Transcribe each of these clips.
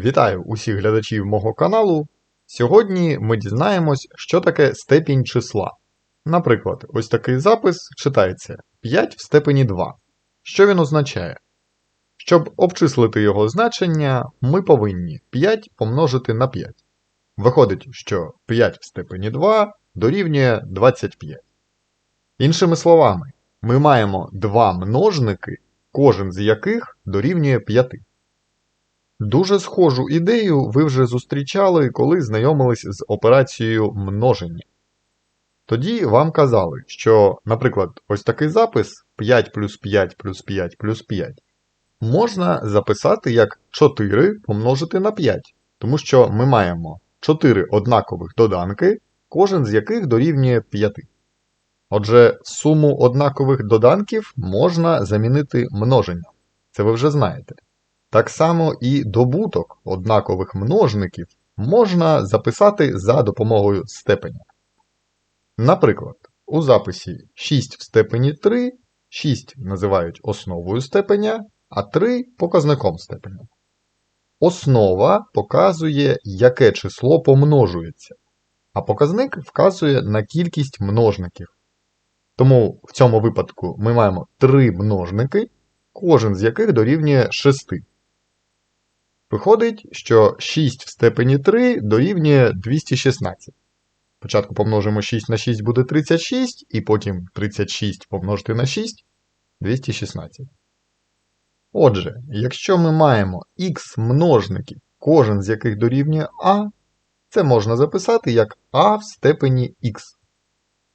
Вітаю усіх глядачів мого каналу. Сьогодні ми дізнаємось, що таке степінь числа. Наприклад, ось такий запис читається 5 в степені 2. Що він означає? Щоб обчислити його значення, ми повинні 5 помножити на 5. Виходить, що 5 в степені 2 дорівнює 25. Іншими словами, ми маємо два множники, кожен з яких дорівнює 5. Дуже схожу ідею ви вже зустрічали, коли знайомились з операцією множення. Тоді вам казали, що, наприклад, ось такий запис 5 плюс 5 плюс 5 плюс 5 можна записати як 4 помножити на 5, тому що ми маємо 4 однакових доданки, кожен з яких дорівнює 5. Отже, суму однакових доданків можна замінити множенням. Це ви вже знаєте. Так само і добуток однакових множників можна записати за допомогою степеня. Наприклад, у записі 6 в степені 3, 6 називають основою степеня, а 3 показником степеня. Основа показує, яке число помножується, а показник вказує на кількість множників. Тому в цьому випадку ми маємо 3 множники, кожен з яких дорівнює 6. Виходить, що 6 в степені 3 дорівнює 216. Спочатку помножимо 6 на 6 буде 36, і потім 36 помножити на 6 216. Отже, якщо ми маємо х множників, кожен з яких дорівнює а, це можна записати як а в степені х.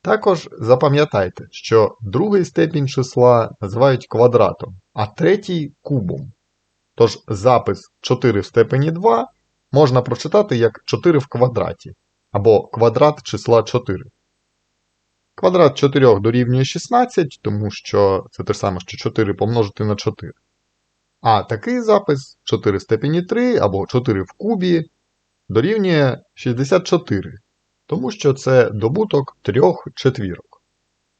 Також запам'ятайте, що другий степінь числа називають квадратом, а третій кубом. Тож запис 4 в степені 2 можна прочитати як 4 в квадраті, або квадрат числа 4. Квадрат 4 дорівнює 16, тому що це те ж саме, що 4 помножити на 4. А такий запис 4 в степені 3 або 4 в кубі дорівнює 64, тому що це добуток трьох четвірок.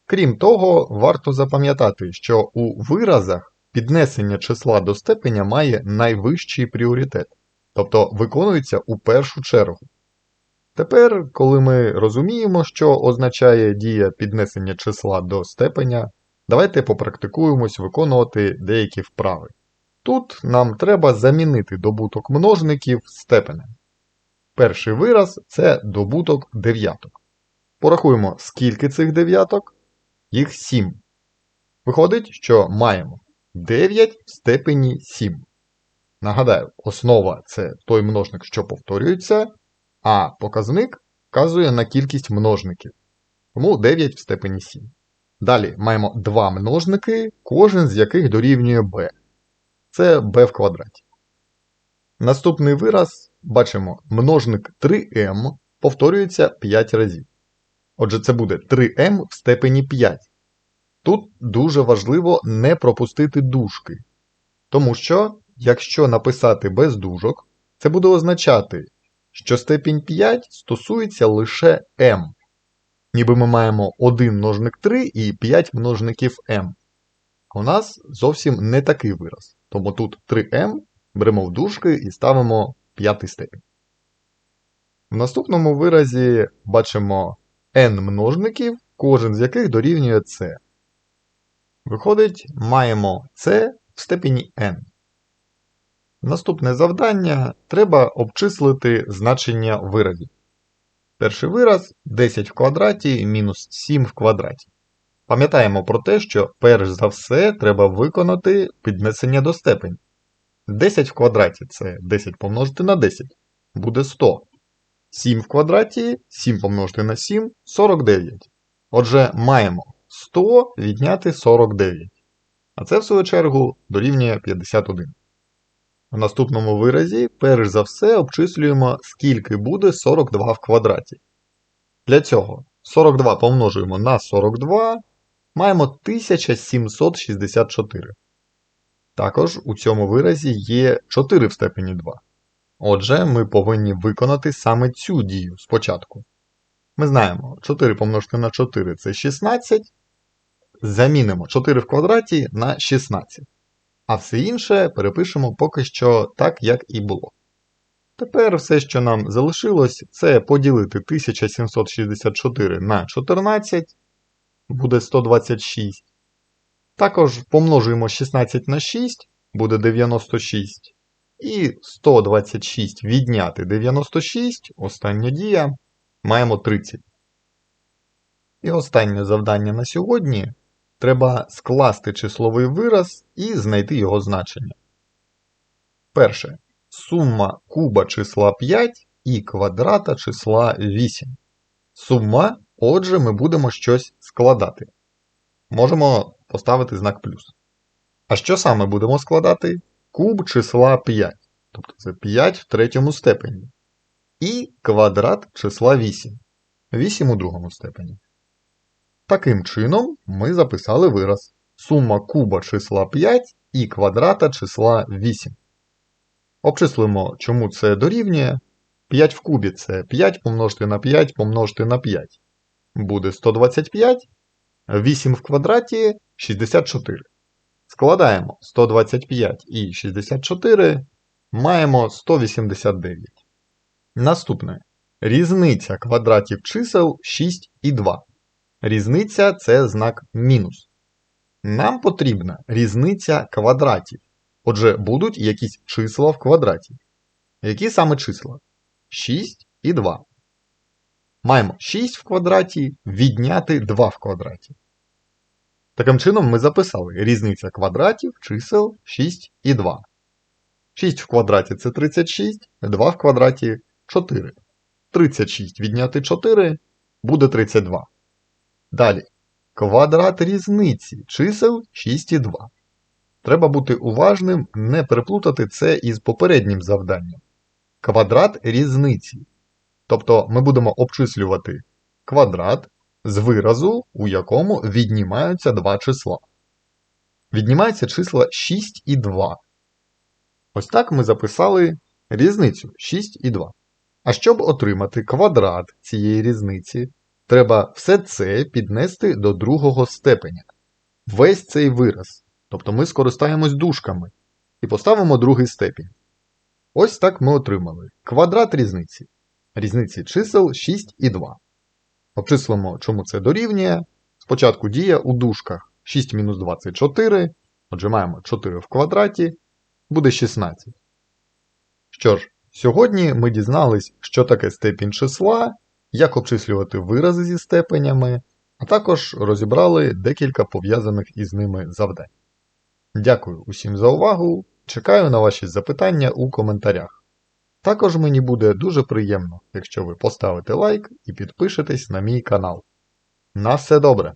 Крім того, варто запам'ятати, що у виразах піднесення числа до степеня має найвищий пріоритет, тобто виконується у першу чергу. Тепер, коли ми розуміємо, що означає дія піднесення числа до степеня, давайте попрактикуємось виконувати деякі вправи. Тут нам треба замінити добуток множників степенем. Перший вираз це добуток дев'яток. Порахуємо, скільки цих дев'яток? Їх 7. Виходить, що маємо 9 в степені 7. Нагадаю, основа це той множник, що повторюється, а показник вказує на кількість множників. Тому 9 в степені 7. Далі маємо два множники, кожен з яких дорівнює b. Це b в квадраті. Наступний вираз бачимо множник 3m повторюється 5 разів. Отже, це буде 3m в степені 5. Тут дуже важливо не пропустити дужки. Тому що, якщо написати без дужок, це буде означати, що степінь 5 стосується лише m. Ніби ми маємо 1 множник 3 і 5 множників m. У нас зовсім не такий вираз. Тому тут 3m беремо в дужки і ставимо п'ятий степінь. В наступному виразі бачимо n множників, кожен з яких дорівнює c. Виходить, маємо c в степені n. Наступне завдання треба обчислити значення виразів. Перший вираз 10 в квадраті мінус 7 в квадраті. Пам'ятаємо про те, що перш за все треба виконати піднесення до степень. 10 в квадраті це 10 помножити на 10, буде 100. 7 в квадраті 7 помножити на 7 49. Отже, маємо 100 відняти 49. А це, в свою чергу, дорівнює 51. У наступному виразі, перш за все, обчислюємо, скільки буде 42 в квадраті. Для цього 42 помножуємо на 42, маємо 1764. Також у цьому виразі є 4 в степені 2. Отже, ми повинні виконати саме цю дію спочатку. Ми знаємо, 4 помножити на 4 це 16. Замінимо 4 в квадраті на 16. А все інше перепишемо поки що так, як і було. Тепер все, що нам залишилось, це поділити 1764 на 14, буде 126. Також помножуємо 16 на 6, буде 96. І 126 відняти 96, остання дія, маємо 30. І останнє завдання на сьогодні треба скласти числовий вираз і знайти його значення. Перше. Сума куба числа 5 і квадрата числа 8. Сума, отже, ми будемо щось складати. Можемо поставити знак плюс. А що саме будемо складати? Куб числа 5. Тобто це 5 в третьому степені. І квадрат числа 8. 8 у другому степені. Таким чином ми записали вираз. Сума куба числа 5 і квадрата числа 8. Обчислимо, чому це дорівнює. 5 в кубі це 5 помножити на 5 помножити на 5. Буде 125. 8 в квадраті 64. Складаємо 125 і 64. Маємо 189. Наступне. Різниця квадратів чисел 6 і 2. Різниця це знак мінус. Нам потрібна різниця квадратів. Отже, будуть якісь числа в квадраті. Які саме числа? 6 і 2. Маємо 6 в квадраті відняти 2 в квадраті. Таким чином ми записали різниця квадратів чисел 6 і 2. 6 в квадраті це 36, 2 в квадраті 4. 36 відняти 4 буде 32. Далі. Квадрат різниці чисел 6 і 2. Треба бути уважним, не переплутати це із попереднім завданням. Квадрат різниці. Тобто ми будемо обчислювати квадрат з виразу, у якому віднімаються два числа. Віднімаються числа 6 і 2. Ось так ми записали різницю 6 і 2. А щоб отримати квадрат цієї різниці, треба все це піднести до другого степеня. Весь цей вираз. Тобто ми скористаємось дужками і поставимо другий степінь. Ось так ми отримали квадрат різниці. Різниці чисел 6 і 2. Обчислимо, чому це дорівнює. Спочатку дія у дужках 6 мінус 24. Отже, маємо 4 в квадраті, буде 16. Що ж, сьогодні ми дізнались, що таке степінь числа, як обчислювати вирази зі степенями, а також розібрали декілька пов'язаних із ними завдань. Дякую усім за увагу. Чекаю на ваші запитання у коментарях. Також мені буде дуже приємно, якщо ви поставите лайк і підпишетесь на мій канал. На все добре!